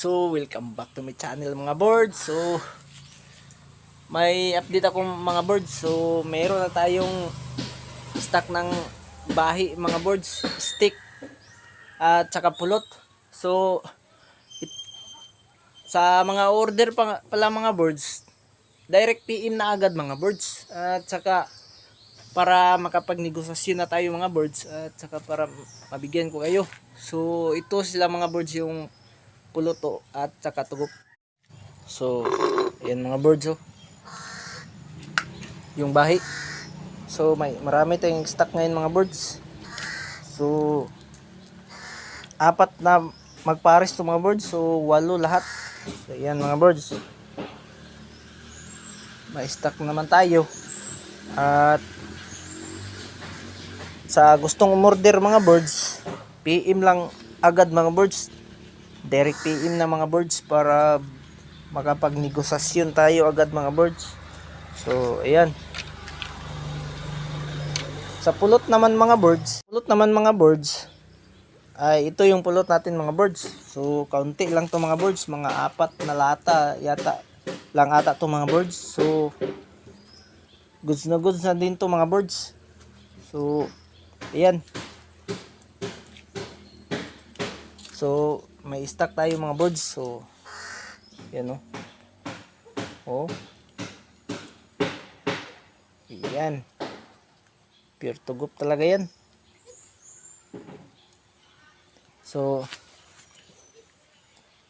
So, welcome back to my channel mga birds. So, may update akong mga birds. So, meron na tayong stock ng bahi mga birds. Stick at saka pulot. So, it- sa mga order pa, pala mga birds, direct PM na agad mga birds. At saka, para makapagnegosasyon na tayo mga birds at saka para mabigyan ko kayo. So, ito sila mga birds yung puluto at saka tugop. So, ayan mga birds oh. Yung bahi. So, may marami tayong stock ngayon mga birds. So, apat na magpares to mga birds. So, walo lahat. So, ayan mga birds. May stock naman tayo. At sa gustong umorder mga birds, PM lang agad mga birds. Direct PM na mga birds para makapagnegosasyon tayo agad mga birds. So, ayan. Sa pulot naman mga birds, pulot naman mga birds, ay ito yung pulot natin mga birds. So, kaunti lang to mga birds, mga apat na lata yata lang ata to mga birds. So, goods na goods na din to mga birds. So, ayan. So, may stock tayo mga birds. So, yan o. Oh. Yan. Pure tugop talaga yan. So,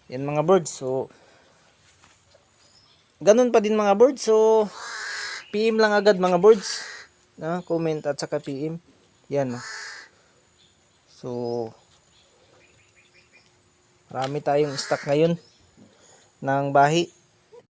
yan mga birds. So, ganun pa din mga birds. So, PM lang agad mga birds. Na, comment at saka PM. Yan. oh. So, marami tayong stock ngayon ng bahi.